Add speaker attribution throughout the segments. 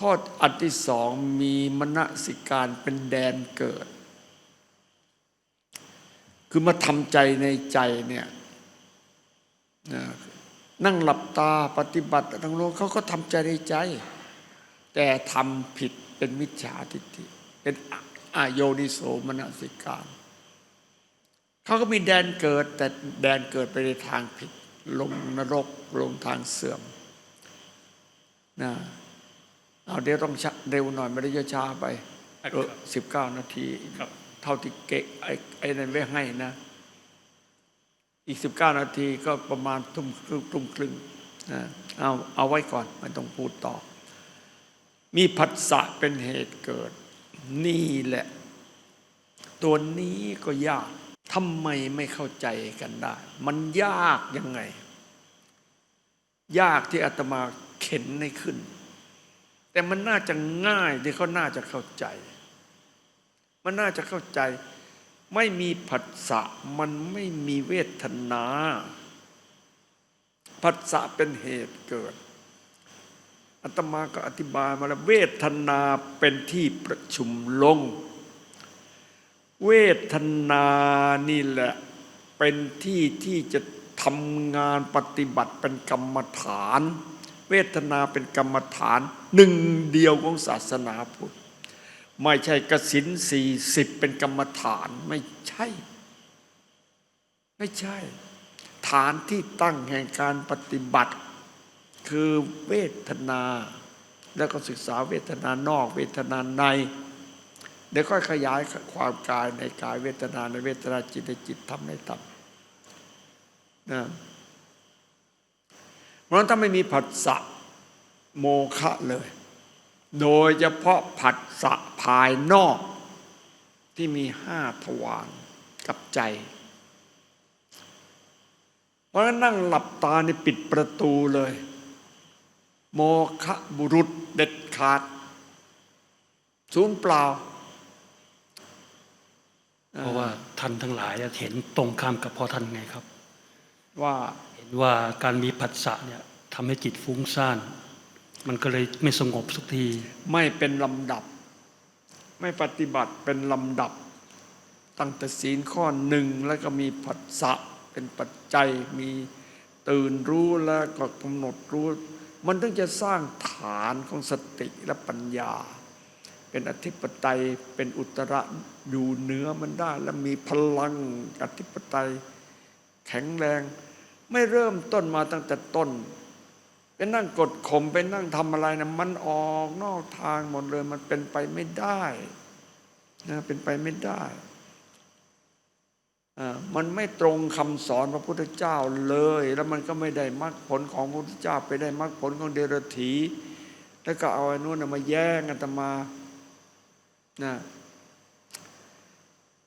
Speaker 1: ข้ออันที่สองมีมณสิการเป็นแดนเกิด คือมาทำใจในใจเนี่ยนั่งหลับตาปฏิบัติทั้งโลกเขาก็ทำใจในใจ แต่ทำผิดเป็นมิจฉาทิฏฐิเป็นอโยนิโสมนสิการเขาก็มีแดนเกิด แต่แดนเกิดไปในทางผิด ลงนรกลงทางเสื่อมนะ เอาเดี๋ยวต้องช้าเร็วหน่อยไม่ได้ช้าไป
Speaker 2: ครับ
Speaker 1: สิบเก้านาที
Speaker 2: ครับ
Speaker 1: เท่าที่เกะไอ้ไอ้นั่นไว้ให้นะ อีกสิบเก้านาทีก็ประมาณทุ่มครึ่งทุ่มครึ่งนะเอาเอาไว้ก่อนไม่ต้องพูดต่อ มีผัสสะเป็นเหตุเกิด นี่แหละ ตัวนี้ก็ยากทำไมไม่เข้าใจกันได้ มันยากยังไง ยากที่อาตมาเข็นให้ขึ้น แต่มันน่าจะง่ายที่เขาน่าจะเข้าใจ มันน่าจะเข้าใจ ไม่มีผัสสะมันไม่มีเวทนาผัสสะเป็นเหตุเกิดอาตมาก็อธิบายมาแล้วเวทนาเป็นที่ประชุมลง เวทนานี่แหละเป็นที่ที่จะทำงานปฏิบัติเป็นกรรมฐาน เวทนาเป็นกรรมฐานหนึ่งเดียวของศาสนาพุทธไม่ใช่กสินสี่สิบเป็นกรรมฐานไม่ใช่ ไม่ใช่ ฐานที่ตั้งแห่งการปฏิบัติ คือเวทนา แล้วก็ศึกษาเวทนานอกเวทนาในเดี๋ยวค่อยขยายความกายในกายเวทนาในเวทนาจิตในจิตทำในธรรมนะ เพราะฉะนั้นถ้าไม่มีผัสสะโมฆะเลย โดยเฉพาะผัสสะภายนอกที่มีห้าทวารกับใจ เพราะฉะนั้นนั่งหลับตาในปิดประตูเลย โมฆะบุรุษเด็ดขาดศูนย์เปล่า
Speaker 2: เพราะว่าท่านทั้งหลายเห็นตรงข้ามกับพ่อท่านไงครับ
Speaker 1: ว่า
Speaker 2: เห็นว่าการมีผัสสะเนี่ย ทำให้จิตฟุ้งซ่าน มันก็เลยไม่สงบสักที
Speaker 1: ไม่เป็นลำดับ ไม่ปฏิบัติเป็นลำดับ ตั้งแต่ศีลข้อหนึ่งแล้วก็มีผัสสะเป็นปัจจัยมีตื่นรู้แล้วก็กำหนดรู้ มันถึงจะสร้างฐานของสติและปัญญา เป็นอธิปไตยเป็นอุตระอยู่เหนือมันได้ และมีพลังอธิปไตยแข็งแรง ไม่เริ่มต้นมาตั้งแต่ต้น ไปนั่งกดข่มไปนั่งทำอะไรนะมันออกนอกทางหมดเลยมันเป็นไปไม่ได้นะเป็นไปไม่ได้อ่ามันไม่ตรงคำสอนพระพุทธเจ้าเลย แล้วมันก็ไม่ได้มรรคผลของพระพุทธเจ้า ไปได้มรรคผลของเดรัจฉีแล้วก็เอาไอ้นู้นนะมาแย่งอาตมานะ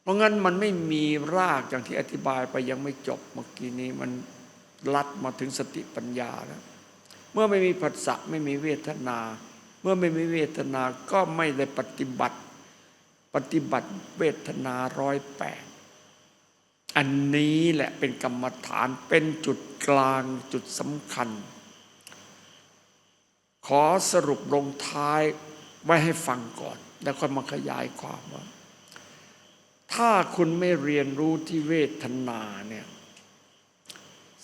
Speaker 1: เพราะงั้นมันไม่มีรากอย่างที่อธิบายไปยังไม่จบเมื่อกี้นี้มันลัดมาถึงสติปัญญาแล้ว เมื่อไม่มีผัสสะไม่มีเวทนา เมื่อไม่มีเวทนาก็ไม่ได้ปฏิบัติ ปฏิบัติเวทนาร้อยแปดอันนี้แหละเป็นกรรมฐานเป็นจุดกลางจุดสำคัญ ขอสรุปลงท้ายไว้ให้ฟังก่อน แล้วค่อยมาขยายความว่า ถ้าคุณไม่เรียนรู้ที่เวทนาเนี่ย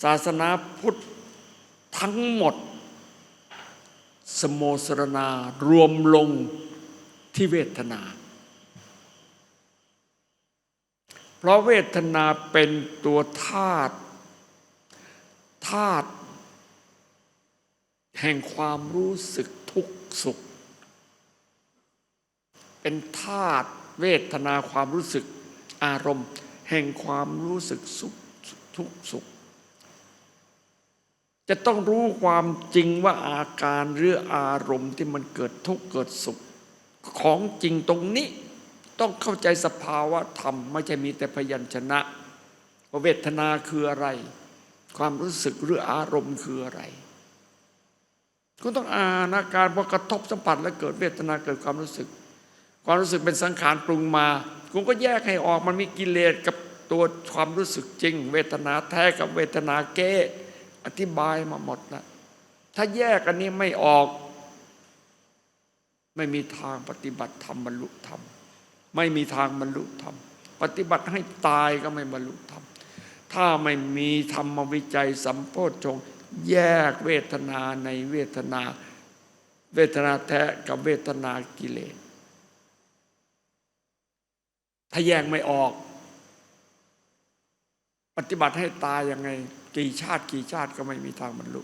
Speaker 1: ศาสนาพุทธทั้งหมด สโมสรณารวมลงที่เวทนา เพราะเวทนาเป็นตัวธาตุธาตุแห่งความรู้สึกทุกข์สุข เป็นธาตุเวทนาความรู้สึกอารมณ์ แห่งความรู้สึกสุขทุกข์สุข จะต้องรู้ความจริงว่าอาการหรืออารมณ์ที่มันเกิดทุกข์เกิดสุขของจริงตรงนี้ ต้องเข้าใจสภาวะธรรม ไม่ใช่มีแต่พยัญชนะว่าเวทนาคืออะไร ความรู้สึกหรืออารมณ์คืออะไรคุณต้องอ่านอาการพอกระทบสัมผัสแล้วเกิดเวทนาเกิดความรู้สึก ความรู้สึกเป็นสังขารปรุงมาคุณก็แยกให้ออกมันมีกิเลสกับตัวความรู้สึกจริง เวทนาแท้กับเวทนาเก้ อธิบายมาหมดแล้วถ้าแยกอันนี้ไม่ออก ไม่มีทางปฏิบัติธรรมบรรลุธรรม ไม่มีทางบรรลุธรรม ปฏิบัติให้ตายก็ไม่บรรลุธรรม ถ้าไม่มีธรรมวิจัยสัมโพชง แยกเวทนาในเวทนา เวทนาแท้กับเวทนากิเลสถ้าแยกไม่ออก ปฏิบัติให้ตายยังไง กี่ชาติกี่ชาติก็ไม่มีทางบรรลุ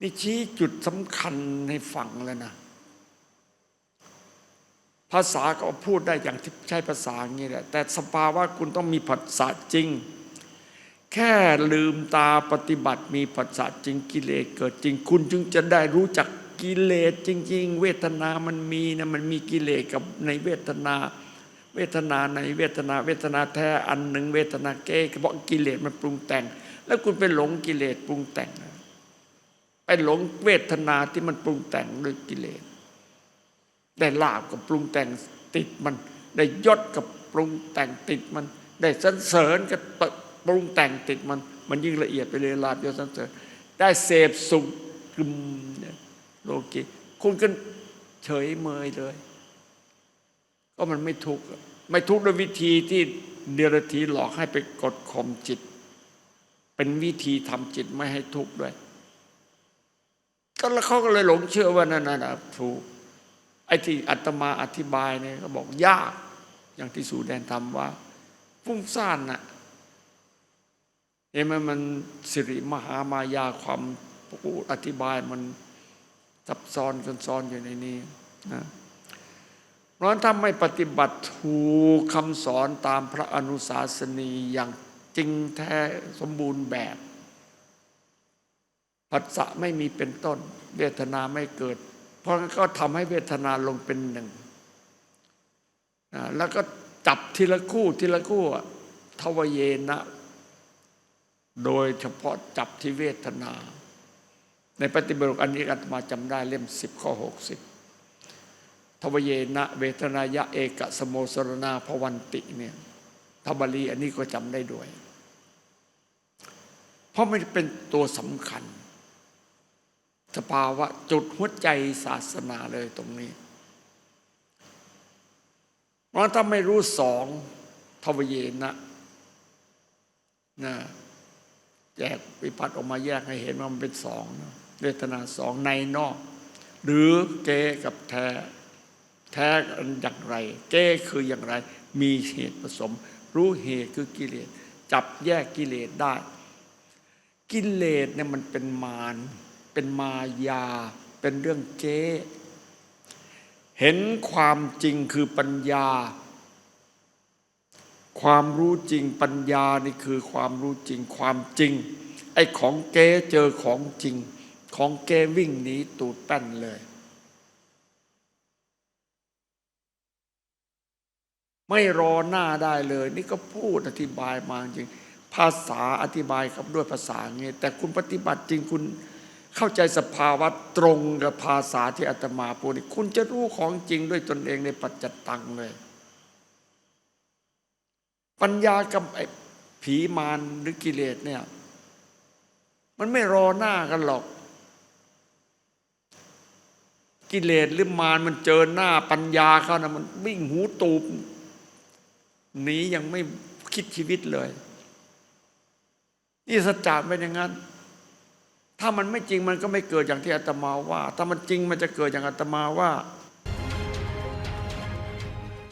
Speaker 1: นี่ชี้จุดสำคัญให้ฟังแล้วนะ ภาษาก็พูดได้อย่างที่ใช้ภาษาอย่างนี้แหละ แต่สภาวะคุณต้องมีผัสสะจริง แค่ลืมตาปฏิบัติมีผัสสะจริงกิเลสเกิดจริง คุณจึงจะได้รู้จักกิเลสจริง ๆ เวทนามันมีนะมันมีกิเลสกับในเวทนา เวทนาในเวทนาเวทนาแท้อันหนึ่งเวทนาเก้เพราะกิเลสมันปรุงแต่ง แล้วคุณไปหลงกิเลสปรุงแต่ง ไปหลงเวทนาที่มันปรุงแต่งด้วยกิเลสได้ลาบกับปรุงแต่งติดมัน ได้ยศกับปรุงแต่งติดมัน ได้สรรเสริญกับปรุงแต่งติดมัน มันยิ่งละเอียดไปเลยลาบยศสรรเสริญ ได้เสพสุขกึมเนี่ยโลกีคุณก็เฉยเมยเลย ก็มันไม่ทุกข์ไม่ทุกข์ด้วยวิธีที่เดรธีหลอกให้ไปกดข่มจิต เป็นวิธีทำจิตไม่ให้ทุกข์ด้วย ก็แล้วเขาก็เลยหลงเชื่อว่านั่นนะถูกไอ้ที่อาตมาอธิบายเนี่ยก็บอกยากอย่างที่สูแดนทำว่าฟุ้งซ่านน่ะเห็นไหมมันสิริมหามายาความอธิบายมันซับซ้อนจนซ้อนอยู่ในนี้นะ เพราะฉะนั้นถ้าไม่ปฏิบัติถูกคำสอนตามพระอนุสาสนีอย่างจริงแท้สมบูรณ์แบบผัสสะไม่มีเป็นต้น เวทนาไม่เกิด เพราะงั้นก็ทำให้เวทนาลงเป็นหนึ่งแล้วก็จับทีละคู่ทีละคู่ทวเยนะ โดยเฉพาะจับที่เวทนา ในปฏิบัติอันนี้อาตมาจำได้เล่มสิบข้อหกสิบ ทวเยนะเวทนายะเอกสโมสรนาพวันติเนี่ยทบาลีอันนี้ก็จำได้ด้วย เพราะมันเป็นตัวสำคัญ สภาวะจุดหัวใจศาสนาเลยตรงนี้ เพราะถ้าไม่รู้สองทวเยนะนะแยกวิพัฒน์ออกมาแยกให้เห็นว่ามันเป็นสองนะเวทนาสองในนอก หรือเกกับแท้ แท้อย่างไรเก้คืออย่างไร มีเหตุผสม รู้เหตุคือกิเลส จับแยกกิเลสได้ กิเลสเนี่ยมันเป็นมารเป็นมายา เป็นเรื่องเก้เห็นความจริงคือปัญญา ความรู้จริงปัญญานี่คือความรู้จริงความจริง ไอ้ของเก้เจอของจริง ของเก้วิ่งหนีตูดแป้นเลย ไม่รอหน้าได้เลย นี่ก็พูดอธิบายมาจริง ภาษาอธิบายกับด้วยภาษาอย่างนี้แต่คุณปฏิบัติจริงคุณเข้าใจสภาวะตรงกับภาษาที่อาตมาพูดนี่คุณจะรู้ของจริงด้วยตนเองในปัจจตังเลย ปัญญากับไอ้ผีมารหรือกิเลสเนี่ย มันไม่รอหน้ากันหรอก กิเลสหรือมารมันเจอหน้าปัญญาเขานะมันวิ่งหูตูบ หนียังไม่คิดชีวิตเลย นี่สัจจะเป็นอย่างนั้น ถ้ามันไม่จริงมันก็ไม่เกิดอย่างที่อาตมาว่า ถ้ามันจริงมันจะเกิดอย่างอาตมาว่า